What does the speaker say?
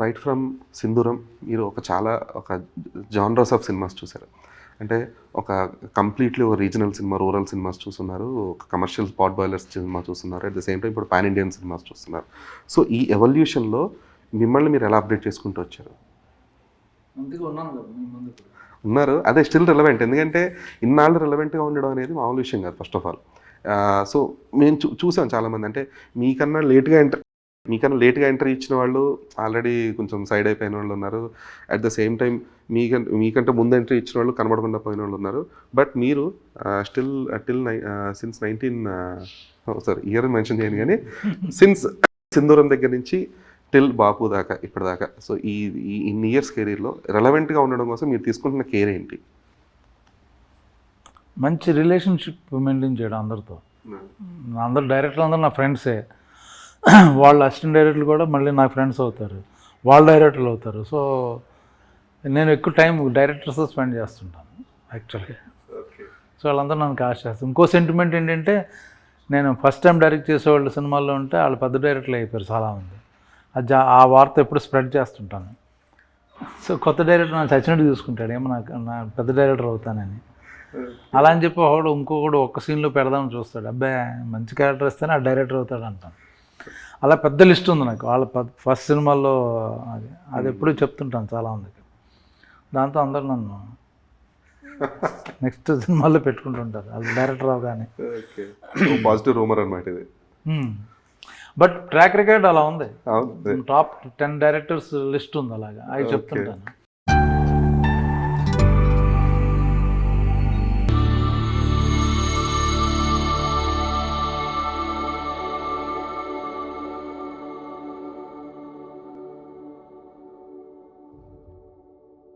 Right from సింధూరం మీరు ఒక చాలా ఒక జానరస్ ఆఫ్ సినిమాస్ చూసారు అంటే ఒక కంప్లీట్లీ ఒక రీజనల్ సినిమా రూరల్ సినిమాస్ చూస్తున్నారు ఒక కమర్షియల్ స్పాట్ బాయిలర్స్ సినిమా చూస్తున్నారు అట్ ద సేమ్ టైం ఇప్పుడు పాన్ ఇండియన్ సినిమాస్ చూస్తున్నారు. సో ఈ ఎవల్యూషన్లో మిమ్మల్ని మీరు ఎలా అప్డేట్ చేసుకుంటూ వచ్చారు. ఉన్నారు. అదే స్టిల్ రిలవెంట్ ఎందుకంటే ఇన్నాళ్ళు రిలవెంట్గా ఉండడం అనేది మామూలు విషయం కాదు ఫస్ట్ ఆఫ్ ఆల్ సో మేము చూ చూసాం చాలామంది. అంటే మీకన్నా లేట్గా ఎంటర్ మీకన్నా లేట్గా ఎంట్రీ ఇచ్చిన వాళ్ళు ఆల్రెడీ కొంచెం సైడ్ అయిపోయిన వాళ్ళు ఉన్నారు. అట్ ద సేమ్ టైం మీకంటే మీకంటే ముందు ఎంట్రీ ఇచ్చిన వాళ్ళు కనబడకుండా పోయిన వాళ్ళు ఉన్నారు. బట్ మీరు still till nine since nineteen sorry year mention చేయను కానీ సిన్స్ సింధూరం దగ్గర నుంచి టిల్ బాపు దాకా ఇప్పటిదాకా సో ఈ ఇన్ని ఇయర్స్ కెరీర్లో రెలవెంట్గా ఉండడం కోసం మీరు తీసుకుంటున్న కేర్ ఏంటి? మంచి రిలేషన్షిప్ మెయింటైన్ చేయడం అందరితో. అందరు డైరెక్టర్లు అందరూ నా ఫ్రెండ్సే వాళ్ళ అసిస్టెంట్ డైరెక్టర్లు కూడా మళ్ళీ నా ఫ్రెండ్స్ అవుతారు. వాళ్ళ డైరెక్టర్లు అవుతారు. సో నేను ఎక్కువ టైం డైరెక్టర్స్ స్పెండ్ చేస్తుంటాను యాక్చువల్గా సో వాళ్ళందరూ నన్ను కాస్ట్ చేస్తారు. ఇంకో సెంటిమెంట్ ఏంటంటే నేను ఫస్ట్ టైం డైరెక్ట్ చేసేవాళ్ళు సినిమాల్లో ఉంటే వాళ్ళు పెద్ద డైరెక్టర్లు అయిపోయారు చాలామంది. అది జా- ఆ వార్త ఎప్పుడు స్ప్రెడ్ చేస్తుంటాను. సో కొత్త డైరెక్టర్ నాకు చచ్చినట్టు చూసుకుంటాడు. ఏమో నాకు నా పెద్ద డైరెక్టర్ అవుతానని. అలా అని చెప్పి ఒకడు ఇంకొకడు ఒక్క సీన్లో పెడదామని చూస్తాడు. అబ్బాయి మంచి క్యారెక్టర్ ఇస్తేనే ఆ డైరెక్టర్ అవుతాడు అంటాను. అలా పెద్ద లిస్ట్ ఉంది నాకు. వాళ్ళ ఫస్ట్ సినిమాల్లో అది. అది ఎప్పుడూ చెప్తుంటాను చాలా మందికి. దాంతో అందరూ నన్ను నెక్స్ట్ సినిమాల్లో పెట్టుకుంటుంటారు. అది డైరెక్టర్ అవగానే. ఓకే. పాజిటివ్ రూమర్ అనమాట ఇది. బట్ ట్రాక్ రికార్డ్ అలా ఉంది. టాప్ టెన్ డైరెక్టర్స్ లిస్ట్ ఉంది అలాగా. అవి చెప్తుంటాను.